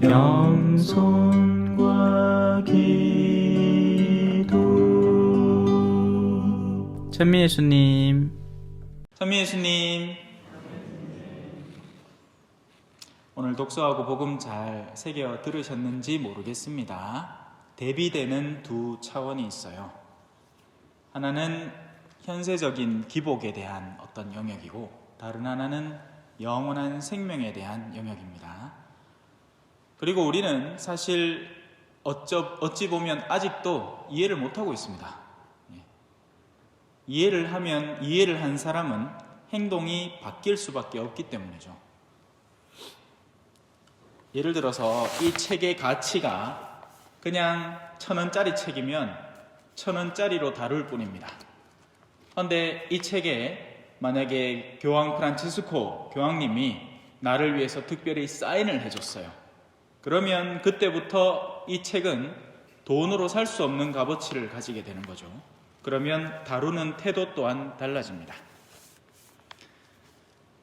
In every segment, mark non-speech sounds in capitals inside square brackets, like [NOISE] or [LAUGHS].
겸손과 기도 천미 예수님 천미 예수님 오늘 독서하고 복음 잘 새겨 들으셨는지 모르겠습니다. 대비되는 두 차원이 있어요. 하나는 현세적인 기복에 대한 어떤 영역이고 다른 하나는 영원한 생명에 대한 영역입니다. 그리고 우리는 사실 어쩌, 어찌 보면 아직도 이해를 못하고 있습니다. 예. 이해를 하면 이해를 한 사람은 행동이 바뀔 수밖에 없기 때문이죠. 예를 들어서 이 책의 가치가 그냥 천 원짜리 책이면 천 원짜리로 다룰 뿐입니다. 그런데 이 책에 만약에 교황 프란치스코 교황님이 나를 위해서 특별히 사인을 해줬어요. 그러면 그때부터 이 책은 돈으로 살 수 없는 값어치를 가지게 되는 거죠. 그러면 다루는 태도 또한 달라집니다.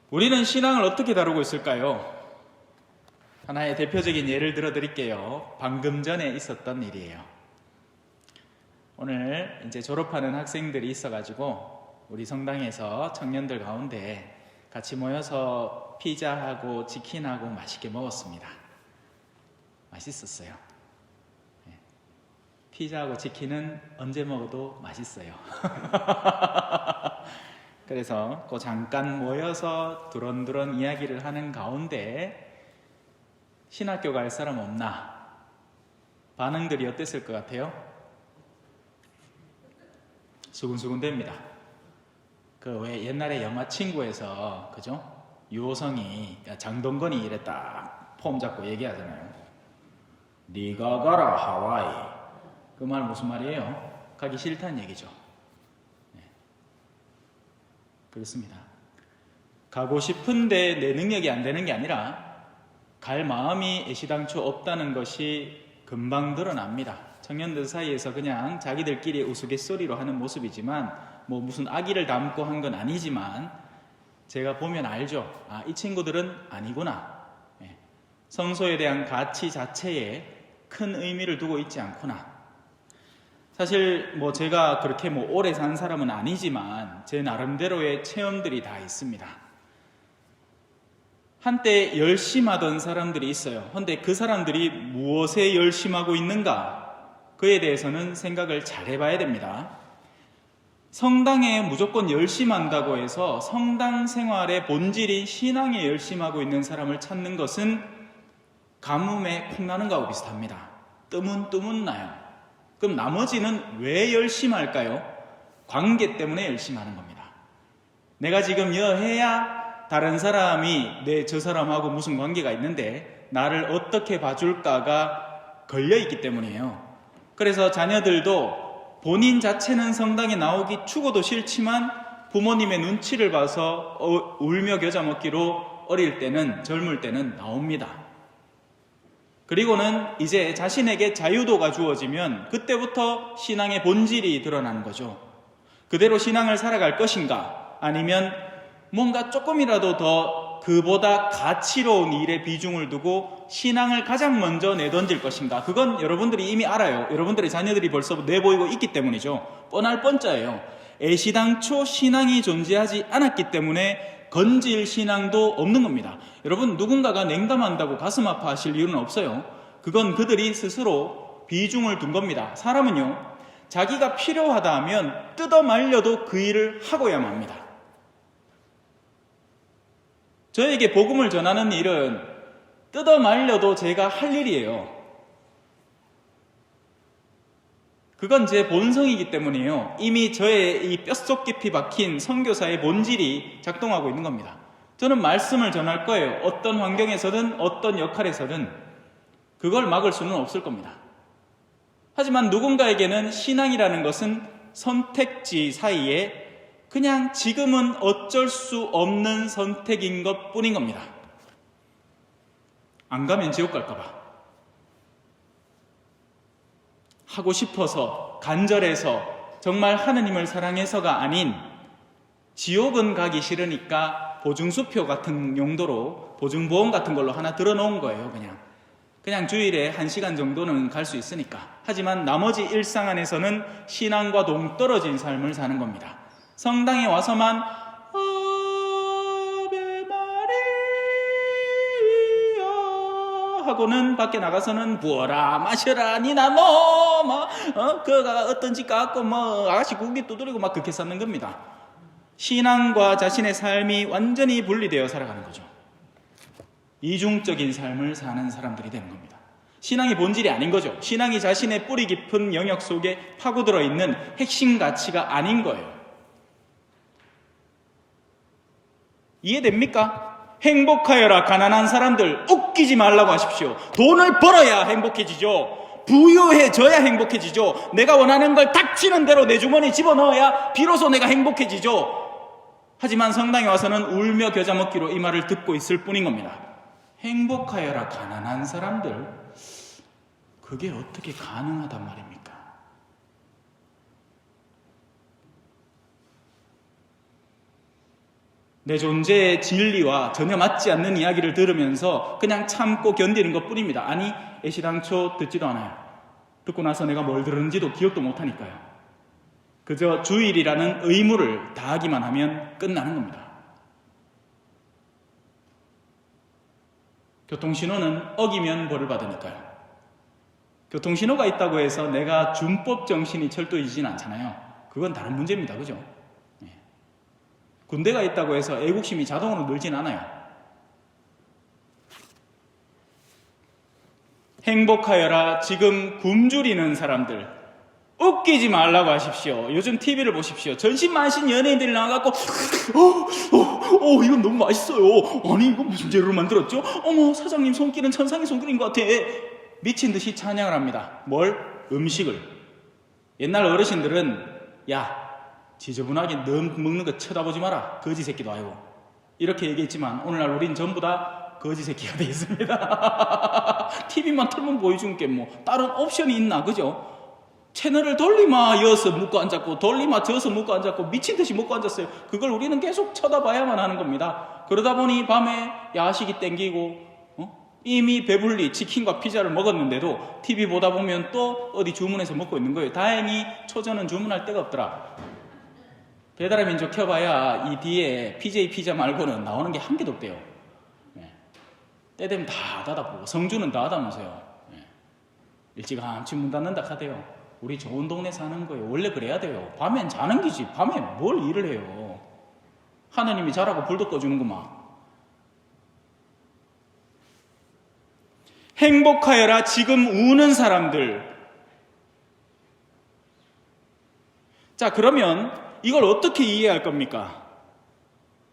우리는 신앙을 어떻게 다루고 있을까요? 하나의 대표적인 예를 들어 드릴게요. 방금 전에 있었던 일이에요. 오늘 이제 졸업하는 학생들이 있어가지고 우리 성당에서 청년들 가운데 같이 모여서 피자하고 치킨하고 맛있게 먹었습니다. 맛있었어요. 예. 피자하고 치킨은 언제 먹어도 맛있어요. [LAUGHS] 그래서 그 잠깐 모여서 두런두런 이야기를 하는 가운데 신학교 갈 사람 없나? 반응들이 어땠을 것 같아요? 수근수근 됩니다. 그 왜 옛날에 영화 친구에서 그죠? 유호성이 장동건이 딱폼 잡고 얘기하잖아요. 네가 가라 하와이. 그 말 무슨 말이에요? 가기 싫다는 얘기죠. 네. 그렇습니다. 가고 싶은데 내 능력이 안 되는 게 아니라 갈 마음이 애시당초 없다는 것이 금방 드러납니다. 청년들 사이에서 그냥 자기들끼리 우스갯소리로 하는 모습이지만 뭐 무슨 악의를 담고 한 건 아니지만 제가 보면 알죠. 아, 이 친구들은 아니구나. 예. 성소에 대한 가치 자체에 큰 의미를 두고 있지 않구나. 사실 뭐 제가 그렇게 뭐 오래 산 사람은 아니지만 제 나름대로의 체험들이 다 있습니다. 한때 열심하던 사람들이 있어요. 근데 그 사람들이 무엇에 열심하고 있는가? 그에 대해서는 생각을 잘 해봐야 됩니다. 성당에 무조건 열심한다고 해서 성당 생활의 본질인 신앙에 열심하고 있는 사람을 찾는 것은 가뭄에 콩나는 거하고 비슷합니다. 뜨문뜨문 나요. 그럼 나머지는 왜 열심할까요? 관계 때문에 열심하는 겁니다. 내가 지금 여해야 다른 사람이 내 저 사람하고 무슨 관계가 있는데 나를 어떻게 봐줄까가 걸려 있기 때문이에요. 그래서 자녀들도 본인 자체는 성당에 나오기 죽어도 싫지만 부모님의 눈치를 봐서 어, 울며 겨자 먹기로 어릴 때는 젊을 때는 나옵니다. 그리고는 이제 자신에게 자유도가 주어지면 그때부터 신앙의 본질이 드러나는 거죠. 그대로 신앙을 살아갈 것인가 아니면 뭔가 조금이라도 더 그보다 가치로운 일에 비중을 두고 신앙을 가장 먼저 내던질 것인가? 그건 여러분들이 이미 알아요. 여러분들의 자녀들이 벌써 내보이고 있기 때문이죠. 뻔할 뻔짜예요. 애시당초 신앙이 존재하지 않았기 때문에 건질 신앙도 없는 겁니다. 여러분, 누군가가 냉담한다고 가슴 아파하실 이유는 없어요. 그건 그들이 스스로 비중을 둔 겁니다. 사람은요, 자기가 필요하다 하면 뜯어 말려도 그 일을 하고야만 합니다. 저에게 복음을 전하는 일은 뜯어 말려도 제가 할 일이에요. 그건 제 본성이기 때문이에요. 이미 저의 이 뼛속 깊이 박힌 선교사의 본질이 작동하고 있는 겁니다. 저는 말씀을 전할 거예요. 어떤 환경에서든 어떤 역할에서든 그걸 막을 수는 없을 겁니다. 하지만 누군가에게는 신앙이라는 것은 선택지 사이에 그냥 지금은 어쩔 수 없는 선택인 것 뿐인 겁니다. 안 가면 지옥 갈까봐. 하고 싶어서, 간절해서, 정말 하느님을 사랑해서가 아닌 지옥은 가기 싫으니까 보증수표 같은 용도로 보증보험 같은 걸로 하나 들어놓은 거예요, 그냥. 그냥 주일에 한 시간 정도는 갈 수 있으니까. 하지만 나머지 일상 안에서는 신앙과 동떨어진 삶을 사는 겁니다. 성당에 와서만 하고는 밖에 나가서는 부어라 마셔라 니나 뭐뭐 어? 그가 어떤 집 갖고 뭐 아가씨 고기 두드리고 막 그렇게 사는 겁니다. 신앙과 자신의 삶이 완전히 분리되어 살아가는 거죠. 이중적인 삶을 사는 사람들이 되는 겁니다. 신앙이 본질이 아닌 거죠. 신앙이 자신의 뿌리 깊은 영역 속에 파고들어 있는 핵심 가치가 아닌 거예요. 이해됩니까? 행복하여라 가난한 사람들 웃기지 말라고 하십시오. 돈을 벌어야 행복해지죠. 부유해져야 행복해지죠. 내가 원하는 걸 닥치는 대로 내 주머니에 집어넣어야 비로소 내가 행복해지죠. 하지만 성당에 와서는 울며 겨자 먹기로 이 말을 듣고 있을 뿐인 겁니다. 행복하여라 가난한 사람들 그게 어떻게 가능하단 말입니까? 내 존재의 진리와 전혀 맞지 않는 이야기를 들으면서 그냥 참고 견디는 것 뿐입니다. 아니, 애시당초 듣지도 않아요. 듣고 나서 내가 뭘 들었는지도 기억도 못하니까요. 그저 주일이라는 의무를 다하기만 하면 끝나는 겁니다. 교통신호는 어기면 벌을 받으니까요. 교통신호가 있다고 해서 내가 준법 정신이 철도이진 않잖아요. 그건 다른 문제입니다. 그죠? 예. 군대가 있다고 해서 애국심이 자동으로 늘진 않아요. 행복하여라 지금 굶주리는 사람들 웃기지 말라고 하십시오. 요즘 TV를 보십시오. 전신만신 연예인들이 나와갖고 어, 어, 어, 이건 너무 맛있어요. 아니 이거 무슨 재료로 만들었죠? 어머 사장님 손길은 천상의 손길인 것 같아. 미친 듯이 찬양을 합니다. 뭘? 음식을. 옛날 어르신들은 야 지저분하게 너 먹는 거 쳐다보지 마라. 거지 새끼도 아니고. 이렇게 얘기했지만 오늘날 우린 전부 다 거지 새끼가 돼 있습니다. TV만 틀면 보여준 게뭐 다른 옵션이 있나 그죠? 채널을 돌리마 이어서 묶고 앉았고 돌리마 저어서 묶고 앉았고 미친 듯이 묶고 앉았어요. 그걸 우리는 계속 쳐다봐야만 하는 겁니다. 그러다 보니 밤에 야식이 땡기고 어? 이미 배불리 치킨과 피자를 먹었는데도 TV 보다 보면 또 어디 주문해서 먹고 있는 거예요. 다행히 초저는 주문할 데가 없더라. 배달의 민족 켜봐야 이 뒤에 PJ 피자 말고는 나오는 게 한 개도 없대요. 예. 때 되면 다 닫아보고 성주는 다 닫아면서요. 예. 일찌감치 문 닫는다 하대요. 우리 좋은 동네 사는 거예요. 원래 그래야 돼요. 밤엔 자는 기지. 밤에 뭘 일을 해요. 하나님이 자라고 불도 꺼주는구만. 행복하여라 지금 우는 사람들. 자, 그러면 이걸 어떻게 이해할 겁니까?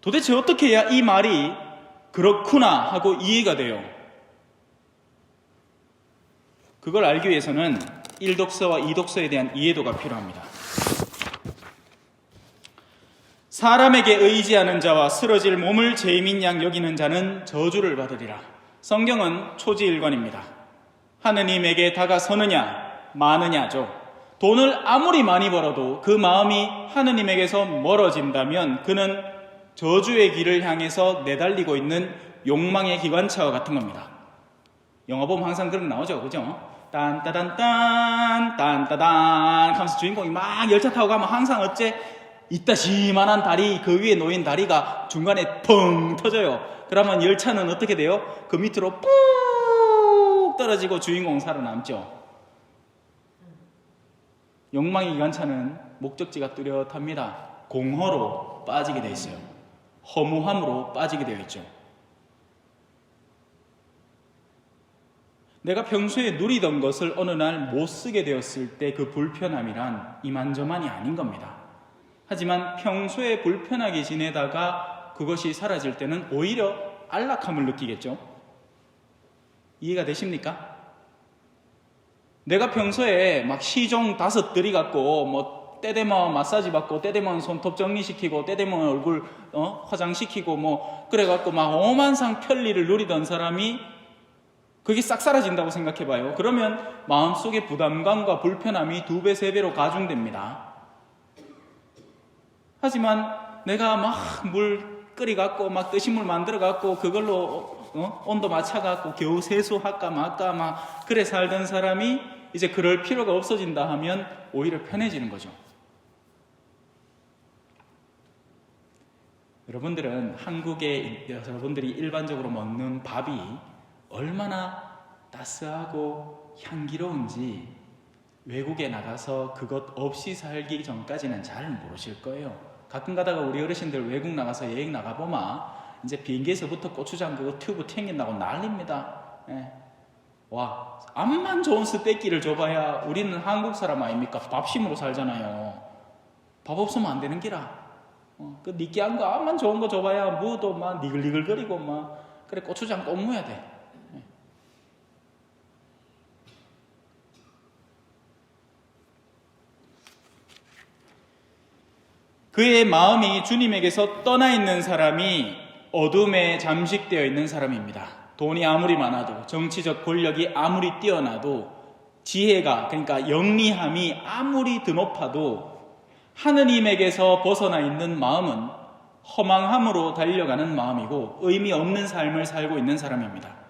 도대체 어떻게 해야 이 말이 그렇구나 하고 이해가 돼요? 그걸 알기 위해서는 1독서와 2독서에 대한 이해도가 필요합니다. 사람에게 의지하는 자와 쓰러질 몸을 죄인인 양 여기는 자는 저주를 받으리라. 성경은 초지일관입니다. 하느님에게 다가서느냐, 마느냐죠. 돈을 아무리 많이 벌어도 그 마음이 하느님에게서 멀어진다면 그는 저주의 길을 향해서 내달리고 있는 욕망의 기관차와 같은 겁니다. 영화 보면 항상 그런 거 나오죠. 그죠? 딴따단딴, 딴따단 하면서 주인공이 막 열차 타고 가면 항상 어째 이따시만한 다리, 그 위에 놓인 다리가 중간에 펑 터져요. 그러면 열차는 어떻게 돼요? 그 밑으로 푹 떨어지고 주인공 살아남죠. 욕망의 기관차는 목적지가 뚜렷합니다. 공허로 빠지게 되어 있어요. 허무함으로 빠지게 되어 있죠. 내가 평소에 누리던 것을 어느 날 못 쓰게 되었을 때 그 불편함이란 이만저만이 아닌 겁니다. 하지만 평소에 불편하게 지내다가 그것이 사라질 때는 오히려 안락함을 느끼겠죠. 이해가 되십니까? 내가 평소에 막 시종 다섯 들이 갖고 뭐 때되면 마사지 받고 때되면 손톱 정리시키고 때되면 얼굴 어? 화장시키고 뭐 그래갖고 막 오만상 편리를 누리던 사람이 그게 싹 사라진다고 생각해 봐요. 그러면 마음속의 부담감과 불편함이 두 배, 세 배로 가중됩니다. 하지만 내가 막 물 끓이 갖고 막 뜨신 물 만들어 갖고 그걸로 어? 온도 맞춰갖고 겨우 세수할까 말까 막 그래 살던 사람이 이제 그럴 필요가 없어진다 하면 오히려 편해지는 거죠. 여러분들은 한국에 여러분들이 일반적으로 먹는 밥이 얼마나 따스하고 향기로운지 외국에 나가서 그것 없이 살기 전까지는 잘 모르실 거예요. 가끔 가다가 우리 어르신들 외국 나가서 여행 나가보마 이제 비행기에서부터 고추장 그거 튜브 튕긴다고 난립니다. 예. 와, 암만 좋은 스테이키를 줘봐야 우리는 한국 사람 아닙니까? 밥심으로 살잖아요. 밥 없으면 안 되는 기라. 어, 그 느끼한 거 암만 좋은 거 줘봐야 무도 막 니글니글거리고 막 그래 고추장 꼭 무어야 돼. 예. 그의 마음이 주님에게서 떠나 있는 사람이 어둠에 잠식되어 있는 사람입니다. 돈이 아무리 많아도 정치적 권력이 아무리 뛰어나도 지혜가 그러니까 영리함이 아무리 드높아도 하느님에게서 벗어나 있는 마음은 허망함으로 달려가는 마음이고 의미 없는 삶을 살고 있는 사람입니다.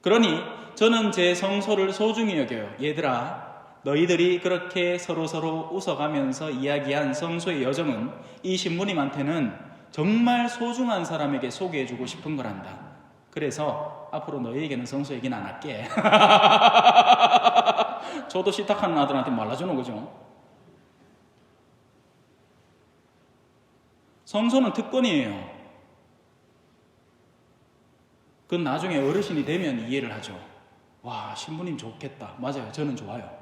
그러니 저는 제 성소를 소중히 여겨요. 얘들아, 너희들이 그렇게 서로서로 웃어가면서 이야기한 성소의 여정은 이 신부님한테는 정말 소중한 사람에게 소개해주고 싶은 거란다. 그래서 앞으로 너희에게는 성소 얘기는 안 할게. [LAUGHS] 저도 시탁하는 아들한테 말라주는 거죠. 성소는 특권이에요. 그건 나중에 어르신이 되면 이해를 하죠. 와, 신부님 좋겠다. 맞아요. 저는 좋아요.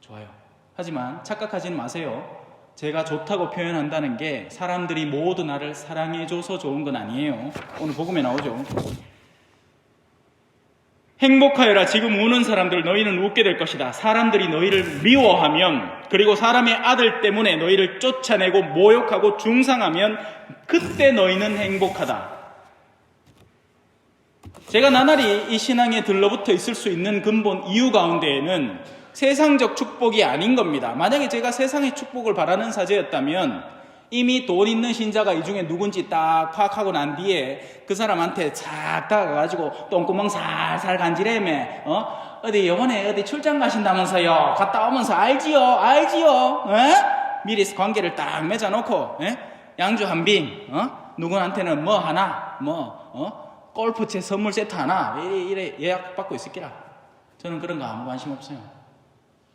좋아요. 하지만 착각하지는 마세요. 제가 좋다고 표현한다는 게 사람들이 모두 나를 사랑해줘서 좋은 건 아니에요. 오늘 복음에 나오죠. 행복하여라 지금 우는 사람들 너희는 웃게 될 것이다. 사람들이 너희를 미워하면 그리고 사람의 아들 때문에 너희를 쫓아내고 모욕하고 중상하면 그때 너희는 행복하다. 제가 나날이 이 신앙에 들러붙어 있을 수 있는 근본 이유 가운데에는 세상적 축복이 아닌 겁니다. 만약에 제가 세상의 축복을 바라는 사제였다면 이미 돈 있는 신자가 이 중에 누군지 딱 파악하고 난 뒤에 그 사람한테 착 다가가가지고 똥구멍 살살 간지래매, 어? 어디 요번에 어디 출장 가신다면서요. 갔다 오면서 알지요, 알지요, 에? 미리 관계를 딱 맺어놓고, 에? 양주 한瓶, 어? 누구한테는 뭐 하나, 뭐, 어? 골프채 선물 세트 하나, 이래, 이래 예약 받고 있을게라. 저는 그런 거 아무 관심 없어요.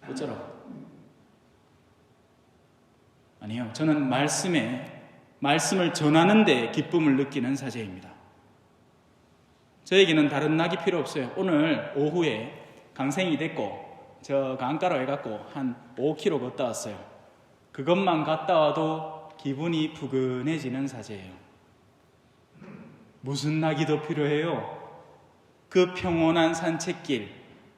어쩌라고. 아니요. 저는 말씀에, 말씀을 전하는데 기쁨을 느끼는 사제입니다. 저에게는 다른 낙이 필요 없어요. 오늘 오후에 강생이 됐고, 저 강가로 해갖고 한 5km 걷다 왔어요. 그것만 갔다 와도 기분이 푸근해지는 사제예요. 무슨 낙이 더 필요해요? 그 평온한 산책길,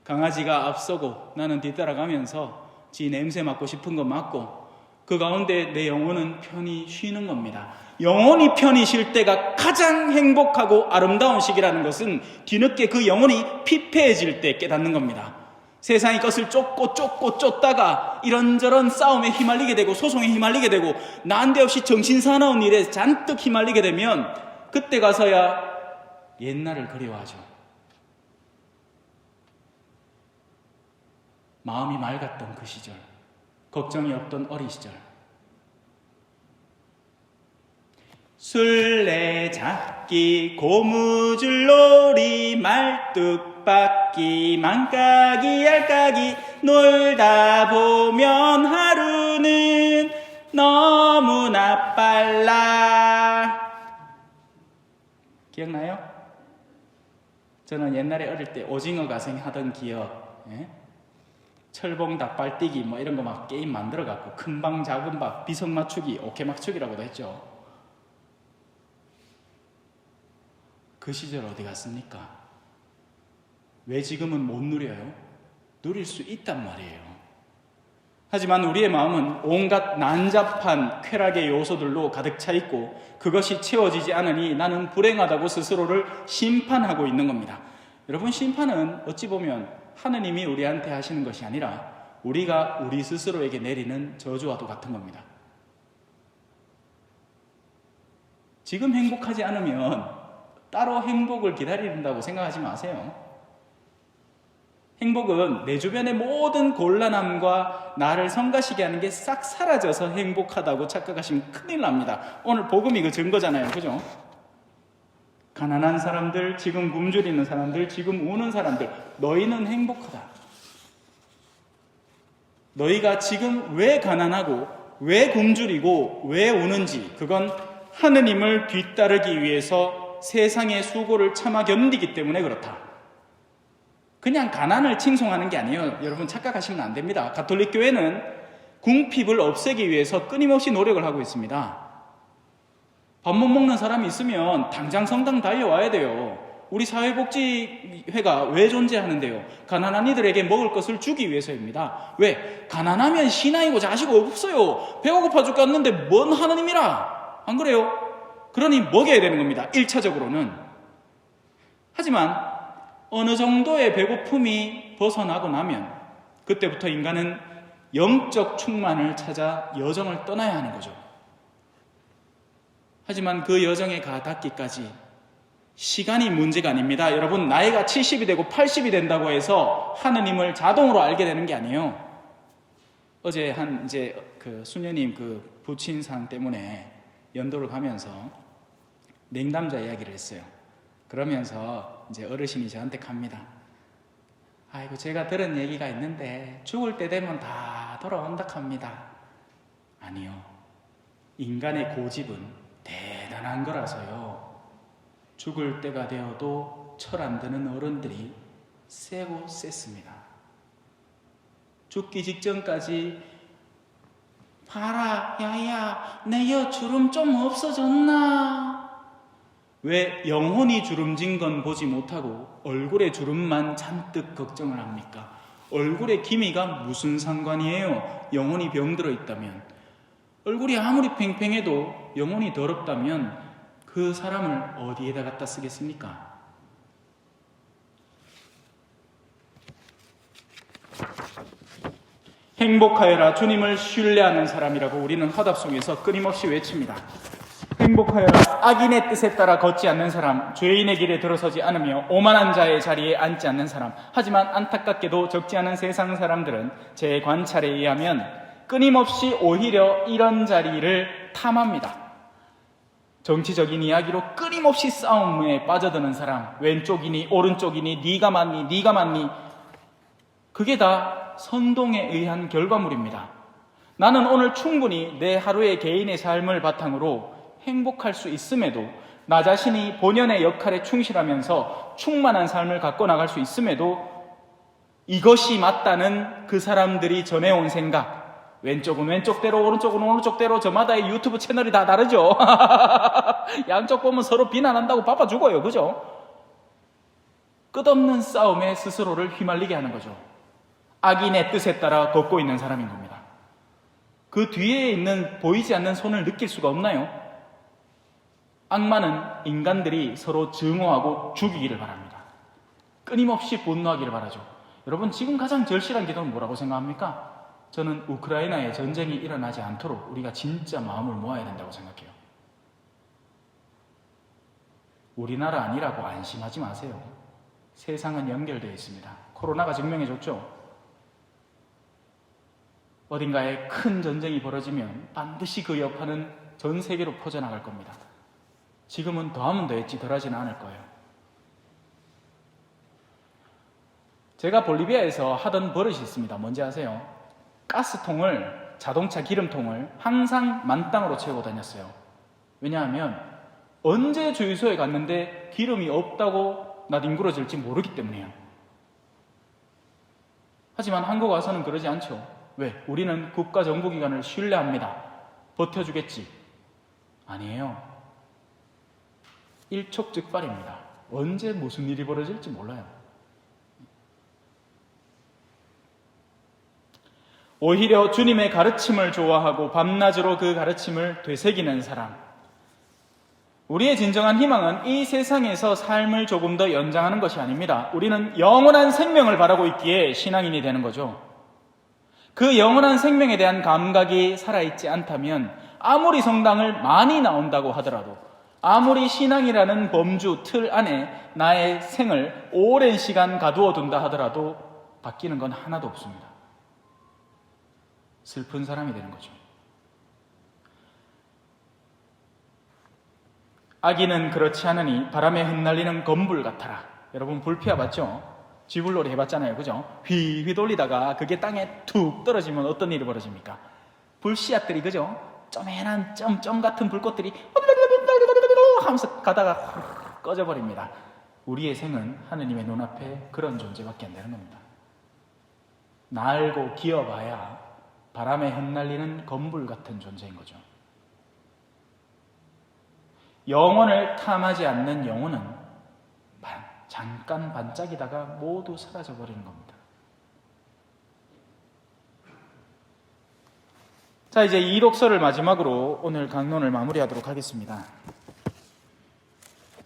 강아지가 앞서고 나는 뒤따라가면서 지 냄새 맡고 싶은 거 맡고 그 가운데 내 영혼은 편히 쉬는 겁니다. 영혼이 편히 쉴 때가 가장 행복하고 아름다운 시기라는 것은 뒤늦게 그 영혼이 피폐해질 때 깨닫는 겁니다. 세상의 것을 쫓고 쫓고 쫓다가 이런저런 싸움에 휘말리게 되고 소송에 휘말리게 되고 난데없이 정신사나운 일에 잔뜩 휘말리게 되면 그때 가서야 옛날을 그리워하죠. 마음이 맑았던 그 시절, 걱정이 없던 어린 시절. 술래잡기, 고무줄놀이, 말뚝박기, 망까기, 알까기, 놀다 보면 하루는 너무나 빨라. 기억나요? 저는 옛날에 어릴 때 오징어 가생 하던 기억, 예? 철봉 닭발뛰기 뭐 이런 거 막 게임 만들어 갖고 큰 방 작은 방 비석 맞추기 오케 맞추기라고도 했죠. 그 시절 어디 갔습니까? 왜 지금은 못 누려요? 누릴 수 있단 말이에요. 하지만 우리의 마음은 온갖 난잡한 쾌락의 요소들로 가득 차 있고 그것이 채워지지 않으니 나는 불행하다고 스스로를 심판하고 있는 겁니다. 여러분 심판은 어찌 보면 하느님이 우리한테 하시는 것이 아니라 우리가 우리 스스로에게 내리는 저주와도 같은 겁니다. 지금 행복하지 않으면 따로 행복을 기다린다고 생각하지 마세요. 행복은 내 주변의 모든 곤란함과 나를 성가시게 하는 게 싹 사라져서 행복하다고 착각하시면 큰일 납니다. 오늘 복음이 그 증거잖아요. 그죠? 가난한 사람들, 지금 굶주리는 사람들, 지금 우는 사람들, 너희는 행복하다. 너희가 지금 왜 가난하고, 왜 굶주리고, 왜 우는지, 그건 하느님을 뒤따르기 위해서 세상의 수고를 참아 견디기 때문에 그렇다. 그냥 가난을 칭송하는 게 아니에요. 여러분 착각하시면 안 됩니다. 가톨릭 교회는 궁핍을 없애기 위해서 끊임없이 노력을 하고 있습니다. 밥 못 먹는 사람이 있으면 당장 성당 달려와야 돼요. 우리 사회복지회가 왜 존재하는데요? 가난한 이들에게 먹을 것을 주기 위해서입니다. 왜? 가난하면 신앙이고 자식 없어요. 배가 고파 죽겠는데 뭔 하느님이라? 안 그래요? 그러니 먹여야 되는 겁니다. 1차적으로는. 하지만 어느 정도의 배고픔이 벗어나고 나면 그때부터 인간은 영적 충만을 찾아 여정을 떠나야 하는 거죠. 하지만 그 여정에 가 닿기까지 시간이 문제가 아닙니다. 여러분, 나이가 70이 되고 80이 된다고 해서 하느님을 자동으로 알게 되는 게 아니에요. 어제 한 이제 그 수녀님 그 부친상 때문에 연도를 가면서 냉담자 이야기를 했어요. 그러면서 이제 어르신이 저한테 갑니다. 아이고, 제가 들은 얘기가 있는데 죽을 때 되면 다 돌아온다 합니다. 아니요. 인간의 고집은 대단한 거라서요. 죽을 때가 되어도 철 안 드는 어른들이 세고 셌습니다. 죽기 직전까지 봐라, 야야, 내 여 주름 좀 없어졌나? 왜 영혼이 주름진 건 보지 못하고 얼굴에 주름만 잔뜩 걱정을 합니까? 얼굴에 기미가 무슨 상관이에요? 영혼이 병들어 있다면. 얼굴이 아무리 팽팽해도 영혼이 더럽다면 그 사람을 어디에다 갖다 쓰겠습니까? 행복하여라 주님을 신뢰하는 사람이라고 우리는 허답송에서 끊임없이 외칩니다. 행복하여라 악인의 뜻에 따라 걷지 않는 사람, 죄인의 길에 들어서지 않으며 오만한 자의 자리에 앉지 않는 사람. 하지만 안타깝게도 적지 않은 세상 사람들은 제 관찰에 의하면 끊임없이 오히려 이런 자리를 탐합니다. 정치적인 이야기로 끊임없이 싸움에 빠져드는 사람, 왼쪽이니 오른쪽이니 네가 맞니 네가 맞니 그게 다 선동에 의한 결과물입니다. 나는 오늘 충분히 내 하루의 개인의 삶을 바탕으로 행복할 수 있음에도 나 자신이 본연의 역할에 충실하면서 충만한 삶을 갖고 나갈 수 있음에도 이것이 맞다는 그 사람들이 전해온 생각 왼쪽은 왼쪽대로 오른쪽은 오른쪽대로 저마다의 유튜브 채널이 다 다르죠 [LAUGHS] 양쪽 보면 서로 비난한다고 바빠 죽어요 그죠? 끝없는 싸움에 스스로를 휘말리게 하는 거죠 악인의 뜻에 따라 걷고 있는 사람인 겁니다 그 뒤에 있는 보이지 않는 손을 느낄 수가 없나요? 악마는 인간들이 서로 증오하고 죽이기를 바랍니다. 끊임없이 분노하기를 바라죠. 여러분, 지금 가장 절실한 기도는 뭐라고 생각합니까? 저는 우크라이나에 전쟁이 일어나지 않도록 우리가 진짜 마음을 모아야 된다고 생각해요. 우리나라 아니라고 안심하지 마세요. 세상은 연결되어 있습니다. 코로나가 증명해줬죠. 어딘가에 큰 전쟁이 벌어지면 반드시 그 여파는 전 세계로 퍼져나갈 겁니다. 지금은 더하면 더했지 덜하지는 않을 거예요. 제가 볼리비아에서 하던 버릇이 있습니다. 뭔지 아세요? 가스통을 자동차 기름통을 항상 만땅으로 채우고 다녔어요. 왜냐하면 언제 주유소에 갔는데 기름이 없다고 나뒹굴어질지 모르기 때문이에요. 하지만 한국 와서는 그러지 않죠. 왜? 우리는 국가 정부기관을 신뢰합니다. 버텨주겠지. 아니에요. 일촉즉발입니다. 언제 무슨 일이 벌어질지 몰라요. 오히려 주님의 가르침을 좋아하고 밤낮으로 그 가르침을 되새기는 사람. 우리의 진정한 희망은 이 세상에서 삶을 조금 더 연장하는 것이 아닙니다. 우리는 영원한 생명을 바라고 있기에 신앙인이 되는 거죠. 그 영원한 생명에 대한 감각이 살아있지 않다면 아무리 성당을 많이 나온다고 하더라도 아무리 신앙이라는 범주 틀 안에 나의 생을 오랜 시간 가두어 둔다 하더라도 바뀌는 건 하나도 없습니다. 슬픈 사람이 되는 거죠. 아기는 그렇지 않으니 바람에 흩날리는 건불 같아라. 여러분 불 피워봤죠? 쥐불놀이 해봤잖아요. 그죠? 휘휘 돌리다가 그게 땅에 툭 떨어지면 어떤 일이 벌어집니까? 불씨앗들이 그죠? 쪼매난 점점 같은 불꽃들이 하면서 가다가 훅 꺼져버립니다. 우리의 생은 하느님의 눈앞에 그런 존재밖에 안 되는 겁니다. 날고 기어봐야 바람에 흩날리는 건불 같은 존재인 거죠. 영혼을 탐하지 않는 영혼은 반- 잠깐 반짝이다가 모두 사라져 버리는 겁니다. 자, 이제 이 독서를 마지막으로 오늘 강론을 마무리하도록 하겠습니다.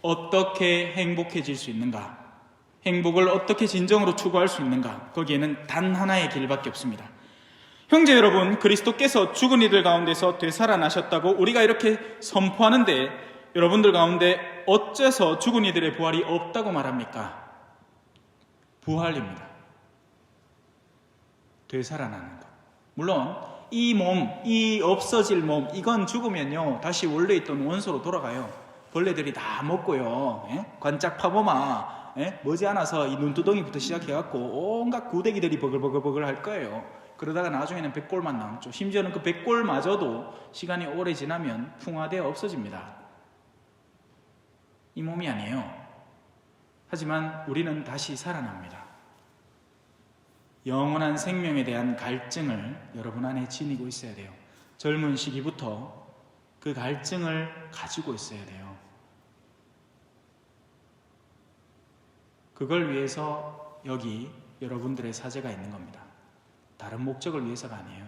어떻게 행복해질 수 있는가? 행복을 어떻게 진정으로 추구할 수 있는가? 거기에는 단 하나의 길밖에 없습니다. 형제 여러분, 그리스도께서 죽은 이들 가운데서 되살아나셨다고 우리가 이렇게 선포하는데 여러분들 가운데 어째서 죽은 이들의 부활이 없다고 말합니까? 부활입니다. 되살아나는 것. 물론 이 몸, 이 없어질 몸, 이건 죽으면요 다시 원래 있던 원소로 돌아가요. 벌레들이 다 먹고요. 예? 관짝 파보마 예? 머지않아서 이 눈두덩이부터 시작해갖고 온갖 구데기들이 버글버글버글 할 거예요. 그러다가 나중에는 백골만 남죠. 심지어는 그 백골마저도 시간이 오래 지나면 풍화되어 없어집니다. 이 몸이 아니에요. 하지만 우리는 다시 살아납니다. 영원한 생명에 대한 갈증을 여러분 안에 지니고 있어야 돼요. 젊은 시기부터 그 갈증을 가지고 있어야 돼요. 그걸 위해서 여기 여러분들의 사제가 있는 겁니다. 다른 목적을 위해서가 아니에요.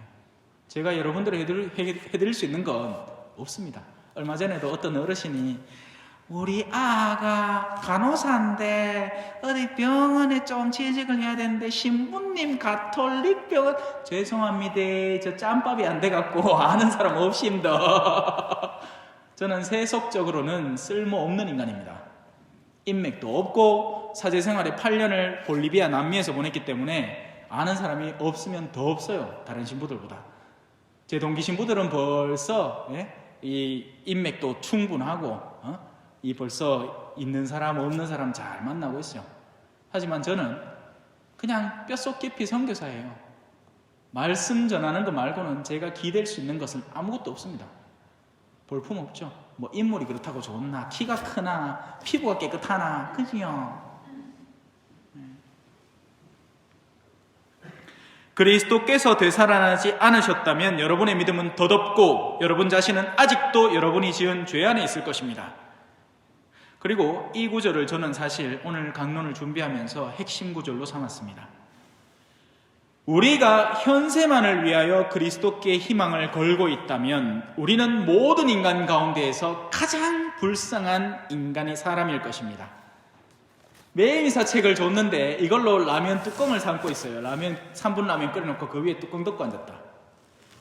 제가 여러분들을 해드릴, 해드릴 수 있는 건 없습니다. 얼마 전에도 어떤 어르신이 우리 아가 간호사인데 어디 병원에 좀 취직을 해야 되는데 신부님 가톨릭 병원 죄송합니다. 저 짬밥이 안 돼갖고 아는 사람 없습니다. [LAUGHS] 저는 세속적으로는 쓸모없는 인간입니다. 인맥도 없고 사제생활에 8년을 볼리비아 남미에서 보냈기 때문에 아는 사람이 없으면 더 없어요. 다른 신부들보다. 제 동기 신부들은 벌써 예? 이 인맥도 충분하고 어? 이 벌써 있는 사람 없는 사람 잘 만나고 있어요. 하지만 저는 그냥 뼛속 깊이 선교사예요. 말씀 전하는 거 말고는 제가 기댈 수 있는 것은 아무것도 없습니다. 볼품 없죠. 뭐 인물이 그렇다고 좋나, 키가 크나, 피부가 깨끗하나, 그지요. 그리스도께서 되살아나지 않으셨다면 여러분의 믿음은 덧없고 여러분 자신은 아직도 여러분이 지은 죄 안에 있을 것입니다. 그리고 이 구절을 저는 사실 오늘 강론을 준비하면서 핵심 구절로 삼았습니다. 우리가 현세만을 위하여 그리스도께 희망을 걸고 있다면 우리는 모든 인간 가운데에서 가장 불쌍한 인간이 사람일 것입니다. 매일사 책을 줬는데 이걸로 라면 뚜껑을 삼고 있어요. 라면 3분 라면 끓여놓고 그 위에 뚜껑 덮고 앉았다.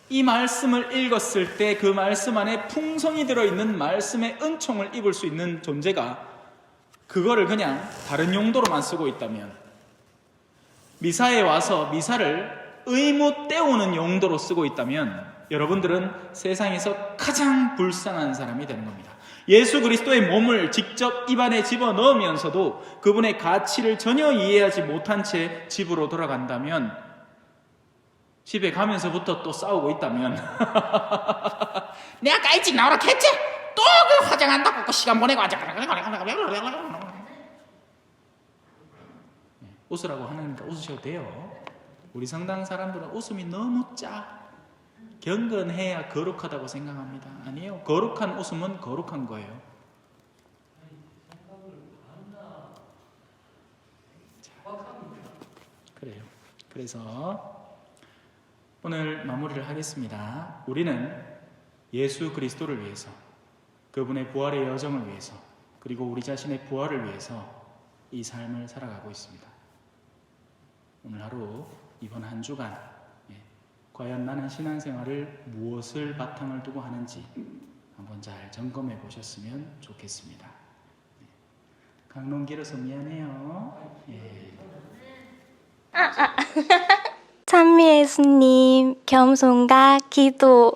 이 말씀을 읽었을 때 그 말씀 안에 풍성이 들어있는 말씀의 은총을 입을 수 있는 존재가 그거를 그냥 다른 용도로만 쓰고 있다면 미사에 와서 미사를 의무 때우는 용도로 쓰고 있다면 여러분들은 세상에서 가장 불쌍한 사람이 되는 겁니다. 예수 그리스도의 몸을 직접 입안에 집어 넣으면서도 그분의 가치를 전혀 이해하지 못한 채 집으로 돌아간다면 집에 가면서부터 또 싸우고 있다면 [LAUGHS] 내가 일찍 나오라 했지? 또 그 화장한다고 그 시간 보내고 하자. 웃으라고 하니까 웃으셔도 돼요. 우리 성당 사람들은 웃음이 너무 짜. 경건해야 거룩하다고 생각합니다. 아니에요. 거룩한 웃음은 거룩한 거예요. 자, 그래요. 그래서 오늘 마무리를 하겠습니다. 우리는 예수 그리스도를 위해서, 그분의 부활의 여정을 위해서, 그리고 우리 자신의 부활을 위해서 이 삶을 살아가고 있습니다. 오늘 하루 이번 한 주간 예, 과연 나는 신앙생활을 무엇을 바탕을 두고 하는지 한번 잘 점검해 보셨으면 좋겠습니다. 네. 강론 길어서 미안해요. 예. [LAUGHS] 찬미 예수님, 겸손과 기도.